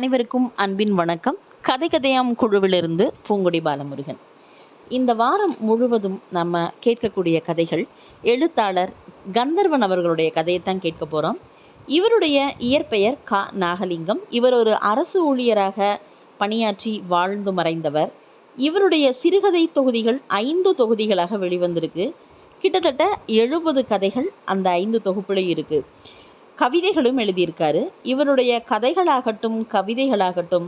அனைவருக்கும் அன்பின் வணக்கம். கதை கதையாம் குழுவிலிருந்து பூங்குடி பாலமுருகன். இந்த வாரம் முழுவதும் நம்ம கேட்கக்கூடிய கதைகள் எழுத்தாளர் கந்தர்வன் அவர்களுடைய கதையை தான் கேட்க போகிறோம் இவருடைய இயற்பெயர் கா நாகலிங்கம். இவர் ஒரு அரசு ஊழியராக பணியாற்றி வாழ்ந்து மறைந்தவர். இவருடைய சிறுகதை தொகுதிகள் ஐந்து தொகுதிகளாக வெளிவந்திருக்கு. கிட்டத்தட்ட எழுபது கதைகள் அந்த ஐந்து தொகுப்புலையும் இருக்கு. கவிதைகளும் எழுதியிருக்காரு. இவருடைய கதைகளாகட்டும் கவிதைகளாகட்டும்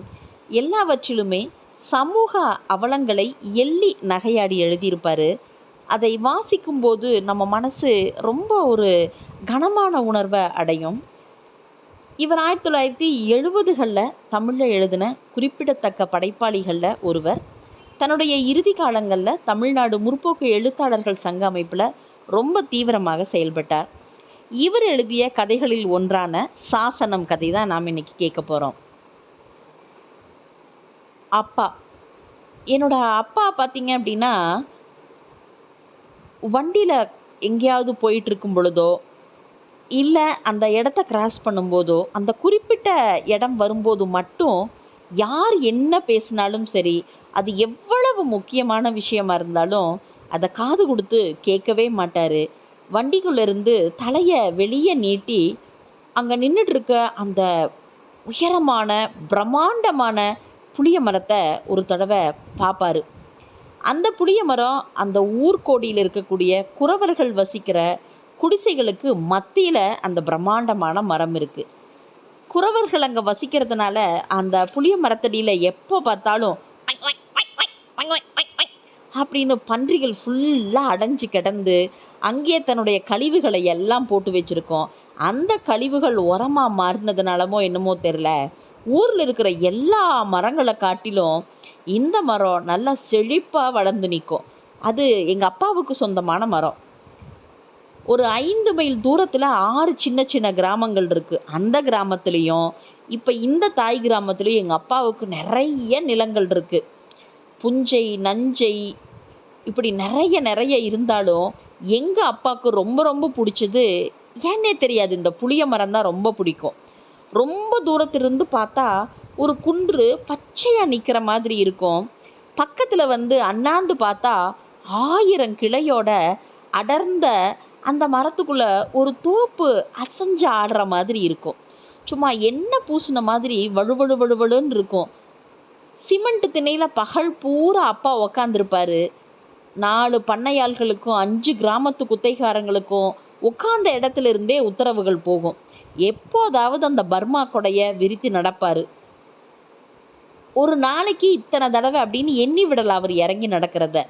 எல்லாவற்றிலுமே சமூக அவலங்களை எள்ளி நகையாடி எழுதியிருப்பார். அதை வாசிக்கும்போது நம்ம மனசு ரொம்ப ஒரு கனமான உணர்வை அடையும். இவர் ஆயிரத்தி தொள்ளாயிரத்தி எழுபதுகளில் தமிழில் எழுதின குறிப்பிடத்தக்க படைப்பாளிகளில் ஒருவர். தன்னுடைய இறுதி காலங்களில் தமிழ்நாடு முற்போக்கு எழுத்தாளர்கள் சங்க அமைப்பில் ரொம்ப தீவிரமாக செயல்பட்டார். இவர் எழுதிய கதைகளில் ஒன்றான சாசனம் கதை தான் நாம் இன்னைக்கு கேட்க போகிறோம் அப்பா. என்னோட அப்பா பார்த்தீங்க அப்படின்னா வண்டியில் எங்கேயாவது போயிட்டுருக்கும் பொழுதோ இல்லை அந்த இடத்த கிராஸ் பண்ணும்போதோ அந்த குறிப்பிட்ட இடம் வரும்போது மட்டும் யார் என்ன பேசினாலும் சரி அது எவ்வளவு முக்கியமான விஷயமா இருந்தாலும் அதை காது கொடுத்து கேட்கவே மாட்டார். வண்டிக்குள்ளேருந்து தலையை வெளியே நீட்டி அங்கே நின்றுட்டு இருக்க அந்த உயரமான பிரம்மாண்டமான புளிய மரத்தை ஒரு தடவை பார்ப்பாரு. அந்த புளிய மரம் அந்த ஊர்கோடியில் இருக்கக்கூடிய குறவர்கள் வசிக்கிற குடிசைகளுக்கு மத்தியில் அந்த பிரம்மாண்டமான மரம் இருக்குது குறவர்கள் அங்கே வசிக்கிறதுனால அந்த புளிய மரத்தடியில் எப்போ பார்த்தாலும் அப்படின்னு பன்றிகள் ஃபுல்லாக அடைஞ்சு கிடந்து அங்கேயே தன்னுடைய கழிவுகளை எல்லாம் போட்டு வச்சுருக்கோம். அந்த கழிவுகள் உரமாக மாறினதுனாலமோ என்னமோ தெரில ஊரில் இருக்கிற எல்லா மரங்களை காட்டிலும் இந்த மரம் நல்லா செழிப்பாக வளர்ந்து நிற்கும் அது எங்கள் அப்பாவுக்கு சொந்தமான மரம். ஒரு ஐந்து மைல் தூரத்தில் ஆறு சின்ன சின்ன கிராமங்கள் இருக்குது அந்த கிராமத்துலேயும் இப்போ இந்த தாய் கிராமத்துலேயும் எங்கள் அப்பாவுக்கு நிறைய நிலங்கள் இருக்குது புஞ்சை நஞ்சை இப்படி நிறைய நிறைய இருந்தாலும் எங்கள் அப்பாவுக்கு ரொம்ப ரொம்ப பிடிச்சது ஏன்னே தெரியாது இந்த புளிய மரம் தான் ரொம்ப பிடிக்கும். ரொம்ப தூரத்திலிருந்து பார்த்தா ஒரு குன்று பச்சையாக நிற்கிற மாதிரி இருக்கும். பக்கத்தில் வந்து அண்ணாந்து பார்த்தா ஆயிரம் கிளையோட அடர்ந்த அந்த மரத்துக்குள்ளே ஒரு தோப்பு அசைஞ்சு ஆடுற மாதிரி இருக்கும். சும்மா எண்ணெய் பூசின மாதிரி வழுவழு வழுவழுன்னு இருக்கும். சிமெண்ட் திணையில் பகல் பூரா அப்பா உக்காந்துருப்பாரு. நாலு பண்ணையாள்களுக்கும் அஞ்சு கிராமத்து குத்தைகாரங்களுக்கும் உட்கார்ந்த இடத்துல இருந்தே உத்தரவுகள் போகும். எப்போதாவது அந்த பர்மா கொடைய விரித்து நடப்பார். ஒரு நாளைக்கு இத்தனை தடவை அப்படின்னு எண்ணி விடலாம் அவர் இறங்கி நடக்கிறத.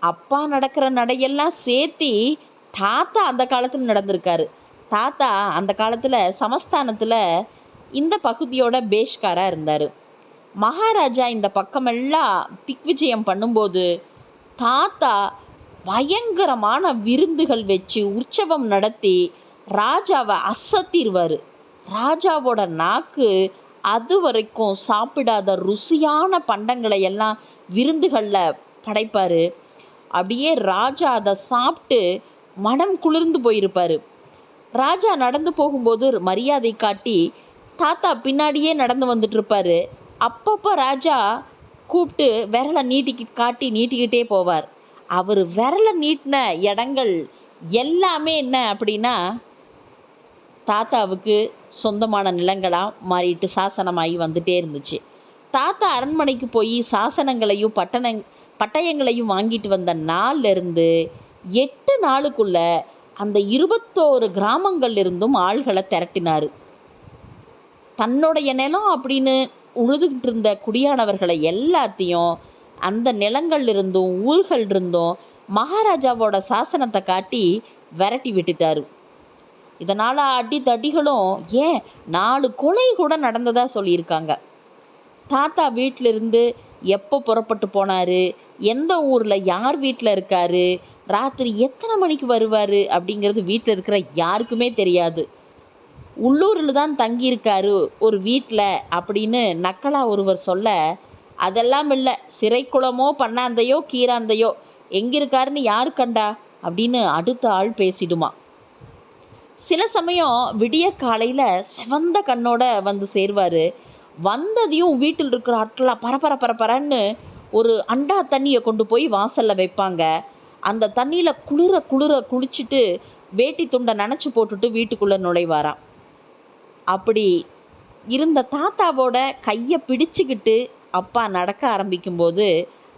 அப்பா நடக்கிற நடையெல்லாம் சேர்த்தி தாத்தா அந்த காலத்தில் நடந்திருக்காரு. தாத்தா அந்த காலத்தில் சமஸ்தானத்தில் இந்த பகுதியோட பேஷ்காராக இருந்தார். மகாராஜா இந்த பக்கமெல்லாம் திக்விஜயம் பண்ணும்போது தாத்தா பயங்கரமான விருந்துகள் வச்சு உற்சவம் நடத்தி ராஜாவை அசத்திடுவார் ராஜாவோட நாக்கு அது வரைக்கும் சாப்பிடாத ருசியான பண்டங்களை எல்லாம் விருந்துகளில் படைப்பார். அப்படியே ராஜா அதை சாப்பிட்டு மனம் குளிர்ந்து போயிருப்பாரு. ராஜா நடந்து போகும்போது மரியாதை காட்டி தாத்தா பின்னாடியே நடந்து வந்துட்டு இருப்பாரு. அப்பப்போ ராஜா கூப்பிட்டு விரலை நீட்டிக்கி காட்டி நீட்டிக்கிட்டே போவார். அவர் விரலை நீட்டின இடங்கள் எல்லாமே என்ன அப்படின்னா தாத்தாவுக்கு சொந்தமான நிலங்களாக மாறிட்டு சாசனமாகி வந்துட்டே இருந்துச்சு. தாத்தா அரண்மனைக்கு போய் சாசனங்களையும் பட்டண பட்டயங்களையும் வாங்கிட்டு வந்த நாள்லேருந்து எட்டு நாளுக்குள்ள அந்த இருபத்தோரு கிராமங்கள்ல இருந்தும் ஆள்களை திரட்டினார். தன்னுடைய நிலம் அப்படின்னு உழுதுகிட்டு இருந்த குடியானவர்களை எல்லாத்தையும் அந்த நிலங்கள்ல இருந்தும் ஊர்கள் இருந்தும் மகாராஜாவோட சாசனத்தை காட்டி விரட்டி விட்டுட்டாரு. இதனால் அடி தடிகளும் ஏன் நாலு கொலை கூட நடந்ததாக சொல்லியிருக்காங்க. தாத்தா வீட்டிலிருந்து எப்போ புறப்பட்டு போனாரு? எந்த ஊரில் யார் வீட்டில் இருக்காரு? ராத்திரி எத்தனை மணிக்கு வருவார்? அப்படிங்கிறது வீட்டில் இருக்கிற யாருக்குமே தெரியாது. உள்ளூரில் தான் தங்கியிருக்காரு ஒரு வீட்டில் அப்படின்னு நக்கலா ஒருவர் சொல்ல அதெல்லாம் இல்லை சிறைக்குளமோ பண்ணாந்தையோ கீராந்தையோ எங்கே இருக்காருன்னு யார் கண்டா? அப்படின்னு அடுத்த ஆள் பேசிடுமா. சில சமயம் விடிய காலையில் செவந்த கண்ணோட வந்து சேருவார். வந்ததையும் வீட்டில் இருக்கிற ஆட்களாக பரபர பரபரன்னு ஒரு அண்டா தண்ணியை கொண்டு போய் வாசலில் வைப்பாங்க. அந்த தண்ணியில் குளிர குளிர குளிச்சுட்டு வேட்டி துண்டை நனைச்சு போட்டுட்டு வீட்டுக்குள்ளே நுழைவாராம். அப்படி இருந்த தாத்தாவோட கையை பிடிச்சுக்கிட்டு அப்பா நடக்க ஆரம்பிக்கும்போது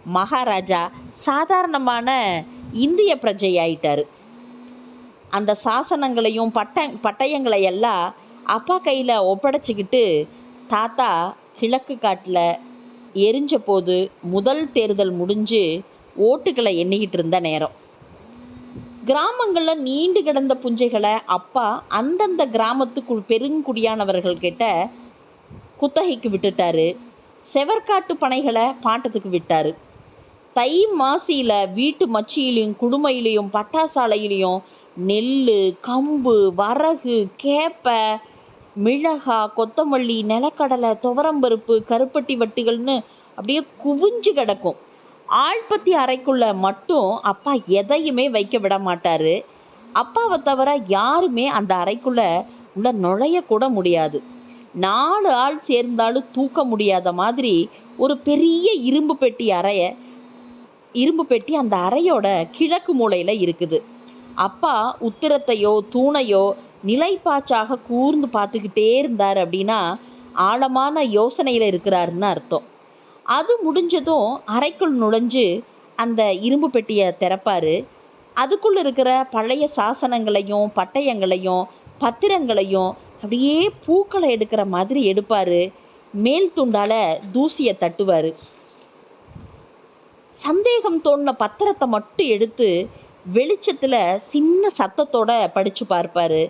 மகாராஜா சாதாரணமான இந்திய பிரஜை ஆயிட்டாரு அந்த சாசனங்களையும் பட்ட பட்டயங்களை எல்லாம் அப்பா கையில் ஒப்படைச்சிக்கிட்டு தாத்தா கிழக்கு காட்டில் எரிஞ்ச போது முதல் தேர்தல் முடிஞ்சு ஓட்டுகளை எண்ணிக்கிட்டு இருந்த நேரம். கிராமங்களில் நீண்டு கிடந்த புஞ்சைகளை அப்பா அந்தந்த கிராமத்துக்குள் பெருங்குடியானவர்கள் கிட்ட குத்தகைக்கு விட்டுட்டாரு. செவர்காட்டு பனைகளை பாட்டத்துக்கு விட்டார். தை மாசியில் வீட்டு மச்சியிலையும் குடுமையிலையும் பட்டாசாலையிலையும் நெல் கம்பு வரகு கேப்பை மிளகா கொத்தமல்லி நிலக்கடலை துவரம்பருப்பு கருப்பட்டி வட்டுகள்னு அப்படியே குவிஞ்சு கிடக்கும். ஆள்பத்தி அறைக்குள்ள மட்டும் அப்பா எதையுமே வைக்க விட மாட்டார். அப்பாவை தவிர யாருமே அந்த அறைக்குள்ள உள்ள நுழையக்கூட முடியாது. நாலு ஆள் சேர்ந்தாலும் தூக்க முடியாத மாதிரி ஒரு பெரிய இரும்பு பெட்டி அறைய இரும்பு பெட்டி அந்த அறையோட கிழக்கு மூலையில் இருக்குது. அப்பா உத்திரத்தையோ தூணையோ நிலைப்பாச்சாக கூர்ந்து பார்த்துக்கிட்டே இருந்தார் அப்படின்னா ஆழமான யோசனையில் இருக்கிறாருன்னு அர்த்தம். அது முடிஞ்சதும் அறைக்குள் நுழைஞ்சு அந்த இரும்பு பெட்டியை திறப்பாரு. அதுக்குள்ள இருக்கிற பழைய சாசனங்களையும் பட்டயங்களையும் பத்திரங்களையும் அப்படியே பூக்களை எடுக்கிற மாதிரி எடுப்பாரு. மேல் துண்டால தூசியை தட்டுவார். சந்தேகம் தோணின பத்திரத்தை மட்டும் எடுத்து வெளிச்சத்தில் சின்ன சத்தத்தோட படித்து பார்ப்பார்.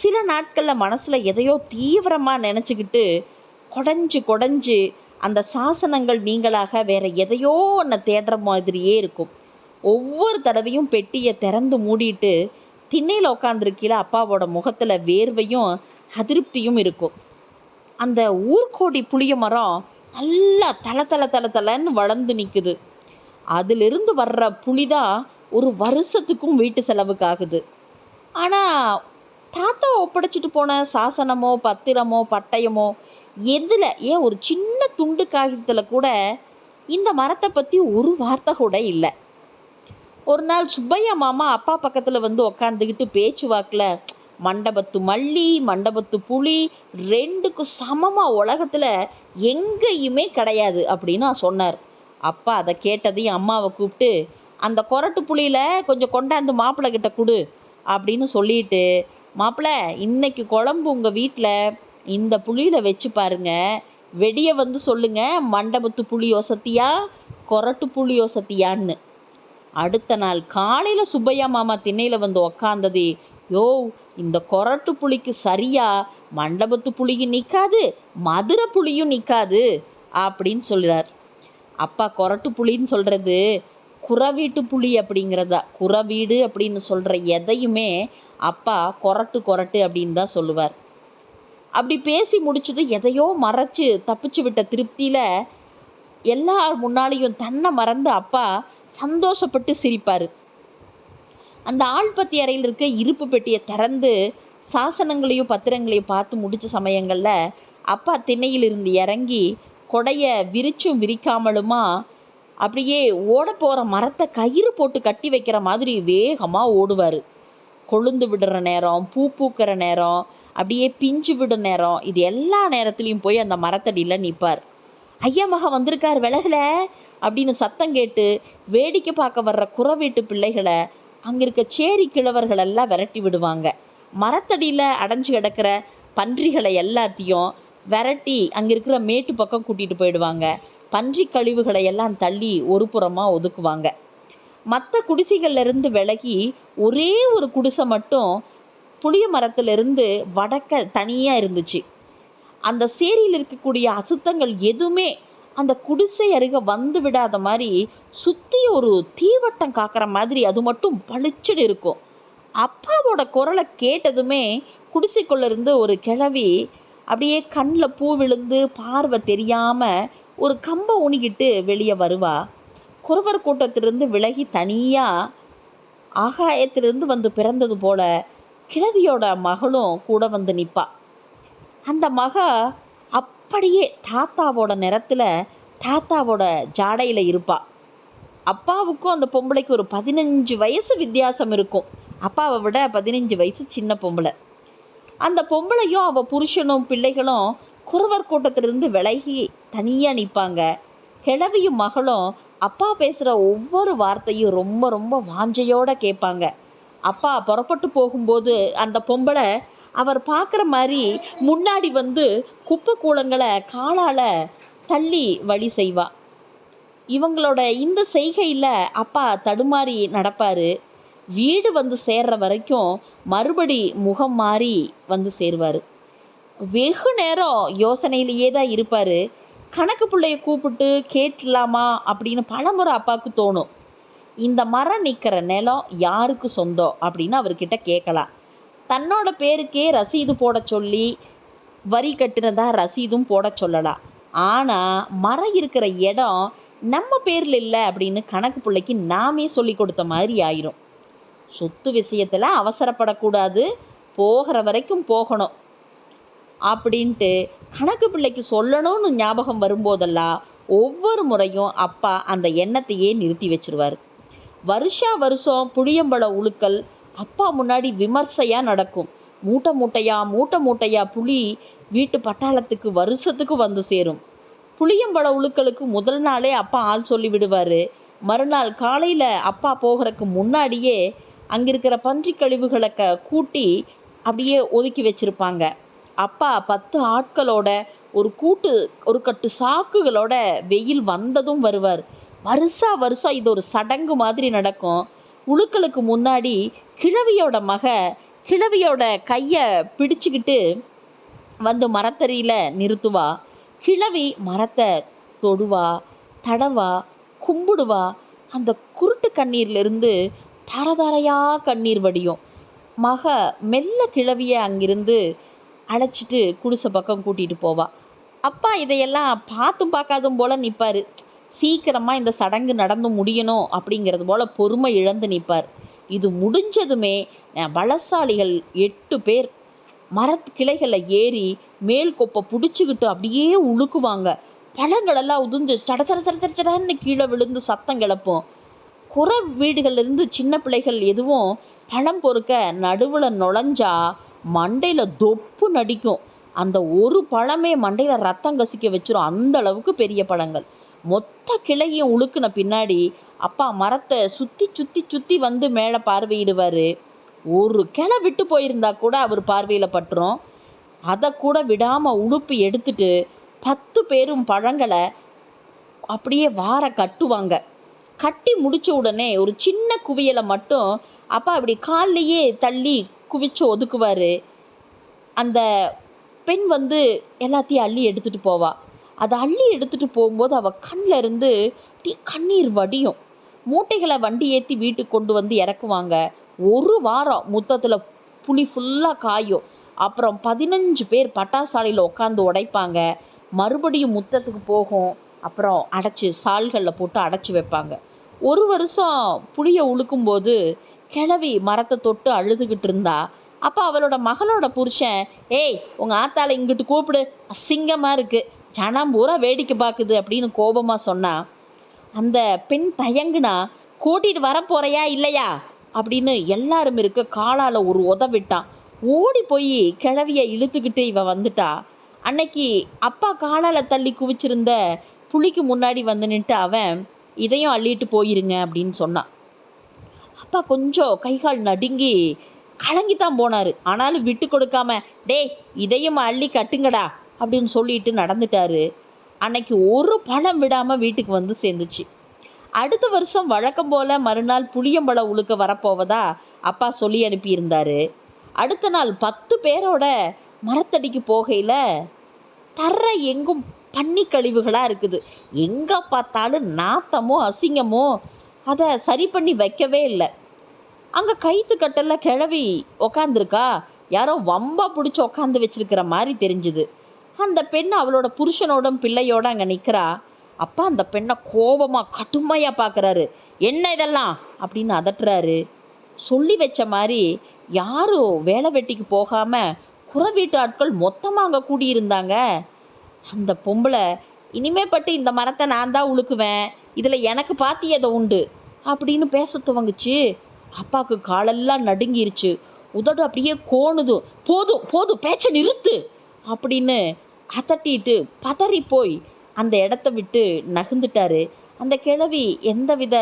சில நாட்களில் மனசில் எதையோ தீவிரமாக நினச்சிக்கிட்டு குடஞ்சு குடஞ்சு அந்த சாசனங்கள் நீங்களாக வேற எதையோ ஒன்று தேடுற மாதிரியே இருக்கும். ஒவ்வொரு தடவையும் பெட்டியை திறந்து மூடிட்டு திண்ணையில் உட்காந்துருக்கீல அப்பாவோட முகத்தில் வேர்வையும் அதிருப்தியும் இருக்கும். அந்த ஊர்கோடி புளிய மரம் நல்லா தல தல தல தலன்னு வளர்ந்து நிற்குது அதிலிருந்து வர்ற புளிதான் ஒரு வருஷத்துக்கும் வீட்டு செலவுக்கு ஆகுது ஆனால் தாத்தா ஒப்படைச்சிட்டு போன சாசனமோ பத்திரமோ பட்டயமோ எதில்? ஏன் ஒரு சின்ன துண்டு காகிதத்தில் கூட இந்த மரத்தை பற்றி ஒரு வார்த்தை கூட இல்லை. ஒரு நாள் சுப்பையா மாமா அப்பா பக்கத்தில் வந்து உக்காந்துக்கிட்டு பேச்சு வாக்கில் மண்டபத்து மல்லி மண்டபத்து புளி ரெண்டுக்கும் சமமாக உலகத்தில் எங்கேயுமே கிடையாது அப்படின்னு சொன்னார். அப்பா அதை கேட்டதையும் அம்மாவை கூப்பிட்டு அந்த கொரட்டு புளியில் கொஞ்சம் கொண்டாந்து மாப்பிள்ளை கிட்ட கொடு அப்படின்னு சொல்லிட்டு மாப்பிள்ளை இன்னைக்கு குழம்பு உங்கள் வீட்டில் இந்த புளியில வச்சு பாருங்க. வெடிய வந்து சொல்லுங்க மண்டபத்து புளி சத்தியா கொரட்டு புளி சத்தியான்னு. அடுத்த நாள் காலையில சுப்பையா மாமா திண்ணையில வந்து உக்காந்தது. யோ இந்த கொரட்டு புளிக்கு சரியா மண்டபத்து புளியும் நிற்காது மதுரை புளியும் நிற்காது அப்படின்னு சொல்கிறார் அப்பா கொரட்டு புளின்னு சொல்கிறது குறவீட்டு புளி அப்படிங்கிறதா குறவீடு அப்படின்னு சொல்கிற எதையுமே அப்பா கொரட்டு கொரட்டு அப்படின்னு தான் சொல்லுவார். அப்படி பேசி முடிச்சது எதையோ மறைச்சு தப்பிச்சு விட்ட திருப்தியில் எல்லார் முன்னாலேயும் தன்னை மறந்து அப்பா சந்தோஷப்பட்டு சிரிப்பார். அந்த ஆள்பத்தி அறையில் இருக்க இருப்பு பெட்டியை திறந்து சாசனங்களையும் பத்திரங்களையும் பார்த்து முடித்த சமயங்களில் அப்பா திண்ணையிலிருந்து இறங்கி கொடையை விரிச்சும் விரிக்காமலுமா அப்படியே ஓட போகிற மரத்தை கயிறு போட்டு கட்டி வைக்கிற மாதிரி வேகமாக ஓடுவார். கொழுந்து விடுற நேரம் பூ பூக்கிற நேரம் அப்படியே பிஞ்சு விடும் நேரம். இது எல்லா நேரத்துலையும் போய் அந்த மரத்தடியில் நிற்பார் ஐயா மகா வந்திருக்கார் விலகல அப்படின்னு சத்தம் கேட்டு வேடிக்கை பார்க்க வர்ற குற வீட்டு பிள்ளைகளை அங்கே இருக்க சேரி கிழவர்கள் எல்லாம் விரட்டி விடுவாங்க. மரத்தடியில் அடைஞ்சு கிடக்கிற பன்றிகளை எல்லாத்தையும் விரட்டி அங்கே இருக்கிற மேட்டு பக்கம் கூட்டிகிட்டு போயிடுவாங்க. பன்றி கழிவுகளை எல்லாம் தள்ளி ஒரு புறமாக ஒதுக்குவாங்க மற்ற குடிசைகள்லேருந்து விலகி ஒரே ஒரு குடிசை மட்டும் புளிய மரத்திலிருந்து வடக்க தனியாக இருந்துச்சு. அந்த சேரியில் இருக்கக்கூடிய அசுத்தங்கள் எதுவுமே அந்த குடிசை அருக வந்து விடாத மாதிரி சுற்றி ஒரு தீவட்டம் காக்கிற மாதிரி அது மட்டும் பளிச்சுன்னு இருக்கும். அப்பாவோட குரலை கேட்டதுமே குடிசைக்குள்ள இருந்து ஒரு கிழவி அப்படியே கண்ணில் பூ விழுந்து பார்வை தெரியாமல் ஒரு கம்பை ஊனிக்கிட்டு வெளியே வருவா. குறவர் கூட்டத்திலிருந்து விலகி தனியாக ஆகாயத்திலிருந்து வந்து பிறந்தது போல கிழவியோட மகளும் கூட வந்து நிற்பா அந்த மக அப்படியே தாத்தாவோட நிறத்தில் தாத்தாவோட ஜாடையில் இருப்பா. அப்பாவுக்கும் அந்த பொம்பளைக்கு ஒரு பதினஞ்சு வயசு வித்தியாசம் இருக்கும். அப்பாவை விட பதினஞ்சு வயசு சின்ன பொம்பளை. அந்த பொம்பளையும் அவ புருஷனும் பிள்ளைகளும் குறவர் கூட்டத்திலிருந்து விலகி தனியாக நிற்பாங்க கிழவியும் மகளும் அப்பா பேசுகிற ஒவ்வொரு வார்த்தையும் ரொம்ப ரொம்ப வாஞ்சையோடு கேட்பாங்க. அப்பா புறப்பட்டு போகும்போது அந்த பொம்பளை அவர் பார்க்குற மாதிரி முன்னாடி வந்து குப்பை கூளங்களை காலால் தள்ளி வழி செய்வா. இவங்களோட இந்த செய்கையில் அப்பா தடுமாறி நடப்பார். வீடு வந்து சேர்ற வரைக்கும் மறுபடி முகம் மாறி வந்து சேருவார். வெகு நேரம் யோசனையிலேயே தான் இருப்பார். கணக்கு பிள்ளைய கூப்பிட்டு கேட்கலாமா அப்படின்னு பலமுறை அப்பாவுக்கு தோணும். இந்த மரம் நிற்கிற நிலம் யாருக்கு சொந்தம் அப்படின்னு அவர்கிட்ட கேட்கலாம். தன்னோட பேருக்கே ரசீது போட சொல்லி வரி கட்டினதா ரசீதும் போட சொல்லலாம். ஆனால் மரம் இருக்கிற இடம் நம்ம பேரில் இல்லை அப்படின்னு கணக்கு பிள்ளைக்கு நாமே சொல்லி கொடுத்த மாதிரி ஆயிரும். சொத்து விஷயத்தில் அவசரப்படக்கூடாது. போகிற வரைக்கும் போகணும். அப்படின்ட்டு கணக்கு பிள்ளைக்கு சொல்லணும்னு ஞாபகம் வரும்போதெல்லாம் ஒவ்வொரு முறையும் அப்பா அந்த எண்ணத்தையே நிறுத்தி வச்சிருவார். வருஷா வருஷம் புளியம்பழ உழுக்கல் அப்பா முன்னாடி விமர்சையாக நடக்கும். மூட்டை மூட்டையா மூட்டை மூட்டையா புளி வீட்டு பட்டாளத்துக்கு வருஷத்துக்கு வந்து சேரும். புளியம்பழ உழுக்களுக்கு முதல் நாளே அப்பா ஆள் சொல்லிவிடுவார் மறுநாள் காலையில் அப்பா போகிறதுக்கு முன்னாடியே அங்கிருக்கிற பன்றி கழிவுகளை க கூட்டி அப்படியே ஒதுக்கி வச்சுருப்பாங்க. அப்பா பத்து ஆட்களோட ஒரு கூட்டு ஒரு கட்டு சாக்குகளோட வெயில் வந்ததும் வருவார். வருஷா வருஷம் இது ஒரு சடங்கு மாதிரி நடக்கும். உழுக்களுக்கு முன்னாடி கிழவியோட மக கிழவியோட கையை பிடிச்சிக்கிட்டு வந்து மரத்தறியில் நிறுத்துவா. கிழவி மரத்தை தொடுவா தடவா கும்பிடுவா. அந்த குருட்டு கண்ணீர்லேருந்து இருந்து கண்ணீர் வடியும். மக மெல்ல கிழவிய அங்கிருந்து அழைச்சிட்டு குடிசை பக்கம் கூட்டிகிட்டு போவா. அப்பா இதையெல்லாம் பார்த்தும் பார்க்காதும் போல் நிற்பார் சீக்கிரமாக இந்த சடங்கு நடந்து முடியணும் அப்படிங்கிறது போல் பொறுமை இழந்து நிற்பார். இது முடிஞ்சதுமே பலசாலிகள் எட்டு பேர் மரத்து கிளைகளை ஏறி மேல் கொப்பை பிடிச்சிக்கிட்டு அப்படியே உழுக்குவாங்க. பழங்களெல்லாம் உதிஞ்சு சட சட சட சட சடன்னு கீழே விழுந்து சத்தம் கிளப்பும். குற வீடுகள்ல இருந்து சின்ன பிள்ளைகள் எதுவும் பழம் பொறுக்க நடுவில் நுழைஞ்சா மண்டையில் தொப்பு நடிக்கும். அந்த ஒரு பழமே மண்டையில் ரத்தம் கசிக்க வச்சிரும். அந்த அளவுக்கு பெரிய பழங்கள். மொத்த கிளையும் உழுக்குன பின்னாடி அப்பா மரத்தை சுற்றி சுற்றி சுற்றி வந்து மேலே பார்வையிடுவார். ஒரு கிளை விட்டு போயிருந்தா கூட அவர் பார்வையில் பட்டுரும். அதை கூட விடாமல் உழுப்பு எடுத்துட்டு பத்து பேரும் பழங்களை அப்படியே வார கட்டுவாங்க. கட்டி முடிச்ச உடனே ஒரு சின்ன குவியலை மட்டும் அப்பா அப்படி கால்லையே தள்ளி குவிச்சு ஒதுக்குவார். அந்த பெண் வந்து எல்லாத்தையும் அள்ளி எடுத்துகிட்டு போவா. அதை அள்ளி எடுத்துட்டு போகும்போது அவ கண்ணில் இருந்து டீ கண்ணீர் வடியும். மூட்டைகளை வண்டி ஏற்றி வீட்டுக்கு கொண்டு வந்து இறக்குவாங்க. ஒரு வாரம் முத்தத்தில் புளி ஃபுல்லாக காயும். அப்புறம் பதினஞ்சு பேர் பட்டாசாலையில் உட்காந்து உடைப்பாங்க. மறுபடியும் முத்தத்துக்கு போகும். அப்புறம் அடைச்சி சால்களில் போட்டு அடைச்சி வைப்பாங்க. ஒரு வருஷம் புளியை உழுக்கும்போது கிழவி மரத்தை தொட்டு அழுதுகிட்டு இருந்தா. அப்போ அவளோட மகளோட புருஷன் ஏய் உங்கள் ஆத்தால இங்கிட்டு கூப்பிடு. அசிங்கமாக இருக்குது ஜனம் பூரா வேடிக்கை பார்க்குது அப்படின்னு கோபமாக சொன்னா அந்த பெண் தயங்குனா கூட்டிகிட்டு வர போறியா இல்லையா? அப்படின்னு எல்லாரும் இருக்க காலால் ஒரு உத விட்டான் ஓடி போய் கிழவியை இழுத்துக்கிட்டு இவன் வந்துட்டா. அன்னைக்கு அப்பா காலால் தள்ளி குவிச்சிருந்த புளிக்கு முன்னாடி வந்து நின்று அவன் இதையும் அள்ளிட்டு போயிருங்க அப்படின்னு சொன்னான் அப்பா கொஞ்சம் கைகால் நடுங்கி கலங்கித்தான் போனார். ஆனாலும் விட்டு கொடுக்காம டேய் இதையும் அள்ளி கட்டுங்கடா அப்படின்னு சொல்லிட்டு நடந்துட்டாரு. அன்னைக்கு ஒரு பழம் விடாமல் வீட்டுக்கு வந்து சேர்ந்துச்சு. அடுத்த வருஷம் வழக்கம் போல மறுநாள் புளியம்பழம் உழுக்க வரப்போவதா அப்பா சொல்லி அனுப்பியிருந்தாரு. அடுத்த நாள் பத்து பேரோட மரத்தடிக்கு போகையில் தர எங்கும் பன்னி கழிவுகளாக இருக்குது. எங்கே பார்த்தாலும் நாத்தமோ அசிங்கமோ அதை சரி பண்ணி வைக்கவே இல்லை. அங்கே கைத்து கட்டல்ல கிழவி உக்காந்துருக்கா. யாரோ வம்பா பிடிச்சி உக்காந்து வச்சிருக்கிற மாதிரி தெரிஞ்சுது. அந்த பெண் அவளோட புருஷனோடும் பிள்ளையோட அங்கே நிற்கிறா அப்பா அந்த பெண்ணை கோபமாக கடுமையாக பார்க்குறாரு என்ன இதெல்லாம்? அப்படின்னு அதட்டுறாரு. சொல்லி வச்ச மாதிரி யாரும் வேலை வெட்டிக்கு போகாமல் குற வீட்டு ஆட்கள் மொத்தமாக அங்கே கூடியிருந்தாங்க. அந்த பொம்பளை இனிமே பட்டு இந்த மரத்தை நான் தான் உழுக்குவேன். இதில் எனக்கு பாத்தியதை உண்டு அப்படின்னு பேச துவங்குச்சு. அப்பாவுக்கு காலெல்லாம் நடுங்கிருச்சு. உதடு அப்படியே கோணுது. போதும் போதும் பேச்சை நிறுத்து அப்படின்னு அதட்டிட்டு பதறி போய் அந்த இடத்த விட்டு நகுந்துட்டாரு அந்த கிழவி எந்தவித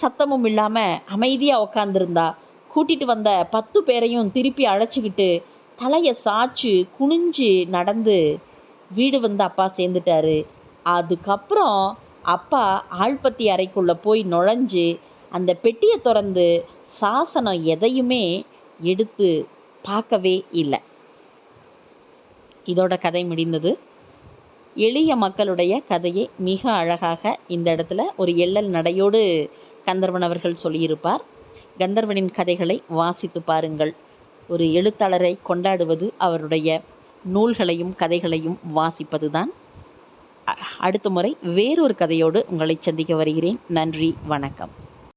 சத்தமும் இல்லாமல் அமைதியாக உக்காந்துருந்தா. கூட்டிட்டு வந்த பத்து பேரையும் திருப்பி அழைச்சிக்கிட்டு தலையை சாய்ச்சி குனிஞ்சு நடந்து வீடு வந்து அப்பா சேர்ந்துட்டாரு. அதுக்கப்புறம் அப்பா ஆள்பத்தி அறைக்குள்ளே போய் நுழைஞ்சு அந்த பெட்டியை திறந்து சாசனம் எதையுமே எடுத்து பார்க்கவே இல்லை. இதோட கதை முடிந்தது. எளிய மக்களுடைய கதையை மிக அழகாக இந்த இடத்துல ஒரு எள்ளல் நடையோடு கந்தர்வன் அவர்கள் சொல்லியிருப்பார். கந்தர்வனின் கதைகளை வாசித்து பாருங்கள். ஒரு எழுத்தாளரை கொண்டாடுவது அவருடைய நூல்களையும் கதைகளையும் வாசிப்பது தான் அடுத்த முறை வேறொரு கதையோடு உங்களை சந்திக்க வருகிறேன். நன்றி வணக்கம்.